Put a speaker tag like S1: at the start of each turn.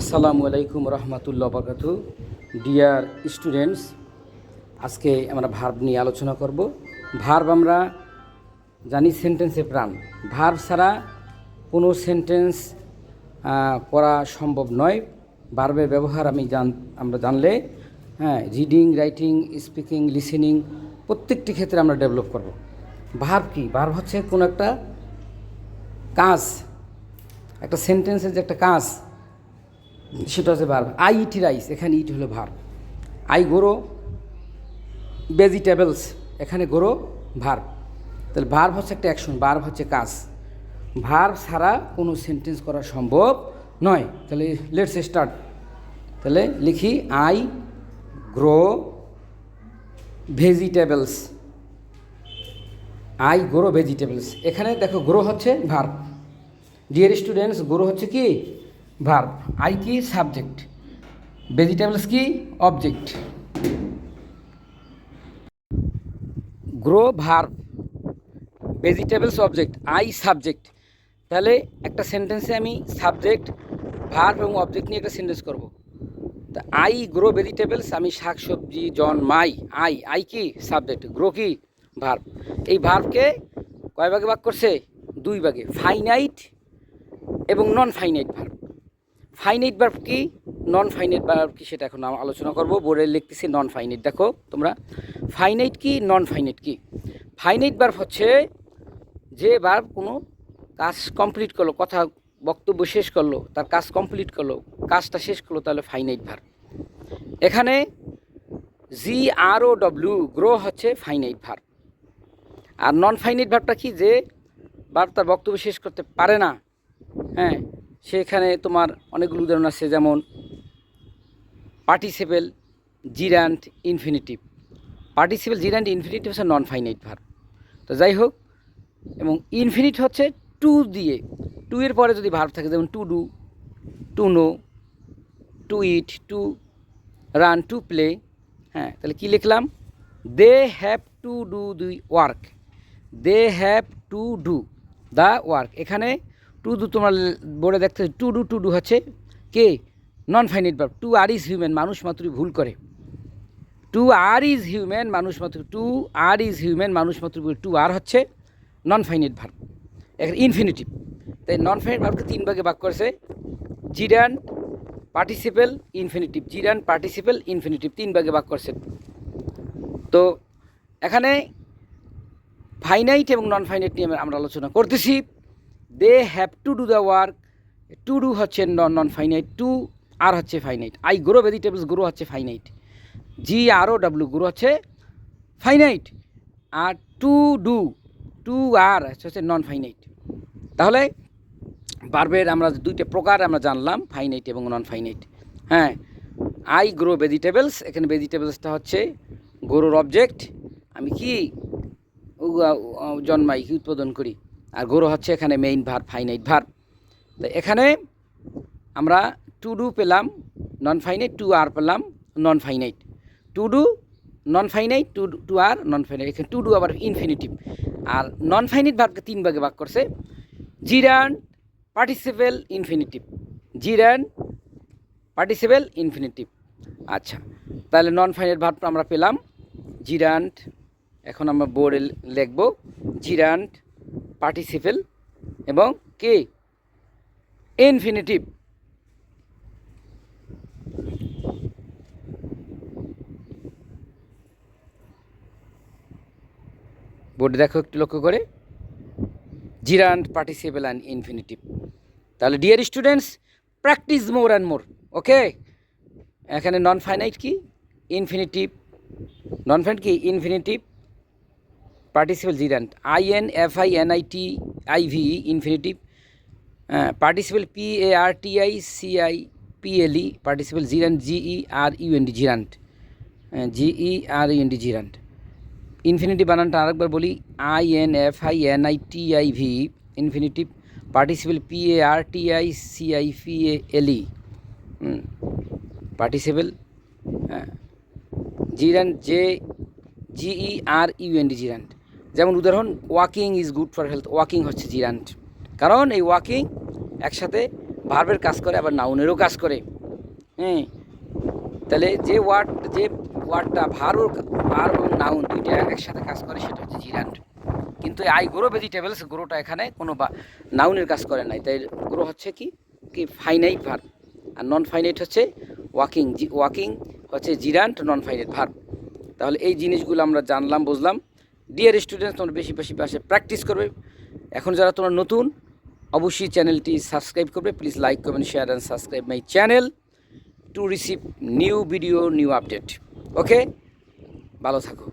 S1: আসসালামু আলাইকুম রহমতুল্লাহ বরকাত। ডিয়ার স্টুডেন্টস আজকে আমরা ভার্ব নিয়ে আলোচনা করব। ভার্ব আমরা জানি সেন্টেন্সে প্রাণ। ভার্ব ছাড়া কোনো সেন্টেন্স করা সম্ভব নয়। ভার্বের ব্যবহার আমি জান, আমরা জানলে হ্যাঁ রিডিং রাইটিং স্পিকিং লিসেনিং প্রত্যেকটি ক্ষেত্রে আমরা ডেভেলপ করব। ভার্ব কি? ভার্ব হচ্ছে কোনো একটা কাজ, একটা সেন্টেন্সের যে একটা কাজ সেটা হচ্ছে ভার্ব আই ইটি রাইস এখানে ইট হলো ভার্ব আই গোরো ভেজিটেবলস এখানে গোরো ভার্ব তাহলে ভার্ব হচ্ছে একটা অ্যাকশন ভার্ব হচ্ছে কাজ. ভার্ব ছাড়া কোনো সেন্টেন্স করা সম্ভব নয়। তাহলে লেটস স্টার্ট তাহলে লিখি I grow vegetables I grow vegetables এখানে দেখো গ্রো হচ্ছে ভার্ব ডিয়ার স্টুডেন্টস গ্রো হচ্ছে কি? ভার্ব আই কি সাবজেক্ট ভেজিটেবলস কি? Object grow verb vegetables object I subject তাহলে একটা সেন্টেন্সে আমি সাবজেক্ট ভার্ব এবং অবজেক্ট নিয়ে একটা সেন্টেন্স করব। তা আই গ্রো ভেজিটেবলস আমি শাক, সবজি জন্মাই আই আই কি? সাবজেক্ট গ্রো কি? ভার্ব এই ভার্বকে কয় ভাগে ভাগ করছে? দুই ভাগে ফাইনাইট এবং non finite verb finite verb কি? নন ফাইনাইট ভার্ব কি সেটা এখন আলোচনা করব। বোর্ডে লিখতেছি নন ফাইনাইট দেখো তোমরা ফাইনাইট কি নন ফাইনাইট কি? ফাইনাইট বার্ব হচ্ছে যে বার্ব কোনো কাজ কমপ্লিট করল, কথা, বক্তব্য শেষ করল, তার কাজ কমপ্লিট করল, কাজটা শেষ করল, তাহলে ফাইনাইট ভার্ব এখানে G R O W grow হচ্ছে ফাইনাইট ভার্ব আর নন ফাইনাইট ভার্বটা কি? যে ভার্ব তার বক্তব্য শেষ করতে পারে না। হ্যাঁ সেখানে তোমার অনেকগুলো উদাহরণ আছে, যেমন participle gerund infinitive participle gerund infinitive হচ্ছে নন ফাইনাইট ভার্ব তো যাই হোক, এবং ইনফিনিট হচ্ছে টু দিয়ে। টু এর পরে যদি ভার্ব থাকে, যেমন to do to know to eat to run to play হ্যাঁ তাহলে কী লিখলাম? They have to do the work they have to do the work এখানে টু ডু তোমার বোর্ডে দেখতে টু ডু টু ডু হচ্ছে কে? Non finite verb to err is human মানুষ মাত্রই ভুল করে। টু আর ইজ হিউম্যান মানুষ মাত্র টু আর ইজ হিউম্যান মানুষ মাত্র টু আর হচ্ছে নন ফাইনাইট ভার্ব এখানে ইনফিনিটিভ তাই নন ফাইনাইট ভার্বকে তিন ভাগে ভাগ করেছে gerund participle infinitive gerund participle infinitive তিন ভাগে ভাগ করছে। তো এখানে ফাইনাইট এবং নন ফাইনাইট নিয়ে আমরা আলোচনা করতেছি। They have to do the work to do হচ্ছে নন নন ফাইনাইট টু আর হচ্ছে finite I grow vegetables grow হচ্ছে finite G R O W grow হচ্ছে ফাইনাইট আর টু ডু টু আর হচ্ছে নন ফাইনাইট তাহলে বার্বের আমরা দুইটা প্রকার আমরা জানলাম ফাইনাইট এবং নন ফাইনাইট হ্যাঁ আই গ্রো ভেজিটেবলস এখানে ভেজিটেবলসটা হচ্ছে গরুর অবজেক্ট আমি কি জন্মাই, কি উৎপাদন করি? আর গরু হচ্ছে এখানে মেইন ভার ফাইনাইট ভার। তো এখানে আমরা টু ডু পেলাম নন ফাইনাইট টু আর পেলাম non finite to do non finite to to R non finite এখানে টু ডু আবার ইনফিনিটিভ আর নন ফাইনাইট ভার্বকে তিন ভাগে ভাগ করছে gerund participle infinitive gerund participle infinitive আচ্ছা তাহলে নন ফাইনাইট ভার্ব আমরা পেলাম জিরান্ট এখন আমরা বোর্ডে লিখব জিরান্ট পার্টিসিপেল এবং কে? ইনফিনিটিভ। বোর্ডে দেখো একটু লক্ষ্য করে। জিরান্ট পার্টিসিপেল অ্যান্ড ইনফিনিটিভ তাহলে dear students practice more and more okay এখানে নন ফাইনাইট কি? ইনফিনিটিভ নন ফাইনাইট কি? Infinitive participle gerund I N F I N I T I V infinitive participle P A R T I C I P L E participle gerund G E R U N D gerund G E R U N D gerund. Infinitive বানানটা আরেকবার বলি I N F I N I T I V infinitive participle P A R T I C I P A L E participle gerund J G E R U N D gerund. যেমন উদাহরণ walking is good for health walking হচ্ছে gerund কারণ এই walking একসাথে ভার্বের কাজ করে, আবার নাউনেরও কাজ করে। হ্যাঁ তাহলে যে ওয়ার্ড যে ওয়ার্ডটা ভার ভার এবং নাউন দুইটা একসাথে কাজ করে, সেটা হচ্ছে জিরান্ট কিন্তু আই গ্রো ভেজিটেবলস গ্রোটা এখানে কোনো বা নাউনের কাজ করে নাই। তাই গ্রো হচ্ছে কি? কি? ফাইনাইট ভার আর নন ফাইনাইট হচ্ছে ওয়াকিং ওয়াকিং হচ্ছে জিরান্ট নন ফাইনাইট ভার তাহলে এই জিনিসগুলো আমরা জানলাম, বুঝলাম। ডিয়ার স্টুডেন্টস তোমরা বেশি বেশি পাশে প্র্যাকটিস করবে। এখন যারা তোমরা নতুন, অবশ্যই চ্যানেলটি সাবস্ক্রাইব করবে। Please like comment share and subscribe my channel to receive new video new update okay ভালো থাকো।